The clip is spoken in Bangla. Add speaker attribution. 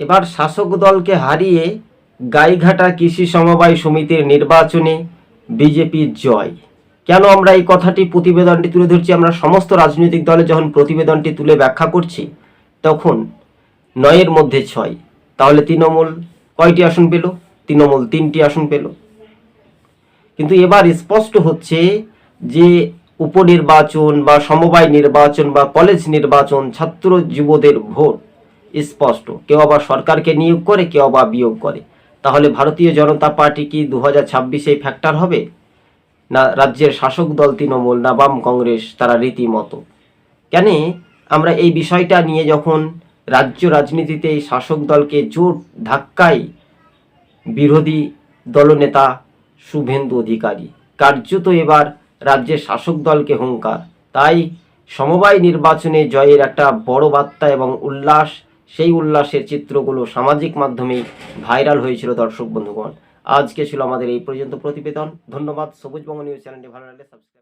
Speaker 1: এবার শাসক দলকে হারিয়ে গাইঘাটা কৃষি সমবায় সমিতির নির্বাচনে বিজেপির জয়। কেন আমরা এই কথাটি, প্রতিবেদনটি তুলে ধরছি? আমরা সমস্ত রাজনৈতিক দলে যখন প্রতিবেদনটি তুলে ব্যাখ্যা করছি, তখন নয়ের মধ্যে ছয়। তাহলে তৃণমূল কয়টি আসন পেল? তৃণমূল তিনটি আসন পেল। কিন্তু এবার স্পষ্ট হচ্ছে যে উপনির্বাচন বা সমবায় নির্বাচন বা কলেজ নির্বাচন ছাত্র যুবদের ভোট স্পষ্ট। কেউ আবার সরকারকে নিয়োগ করে, কেউ আবার বিয়োগ করে। তাহলে ভারতীয় জনতা পার্টি কি দু হাজার ছাব্বিশে ফ্যাক্টর হবে? না রাজ্যের শাসক দল তৃণমূল না বাম কংগ্রেস, তারা রীতিমতো। কেন? আমরা এই বিষয়টা নিয়ে যখন রাজ্য রাজনীতিতে এই শাসক দলকে জোর ধাক্কায় বিরোধী দলনেতা শুভেন্দু অধিকারী, কার্যত এবার রাজ্যের শাসক দলকে হুঙ্কার। তাই সমবায় নির্বাচনে জয়ের একটা বড় বার্তা এবং উল্লাস সেই উল্লাসের চিত্রগুলো সামাজিক মাধ্যমে ভাইরাল হয়েছিল দর্শক বন্ধুগণ। আজকে ছিল আমাদের এই পর্যন্ত প্রতিবেদন। ধন্যবাদ। সবুজ বঙ্গ নিউজ চ্যানেলটি ভালো লাগলে সাবস্ক্রাইব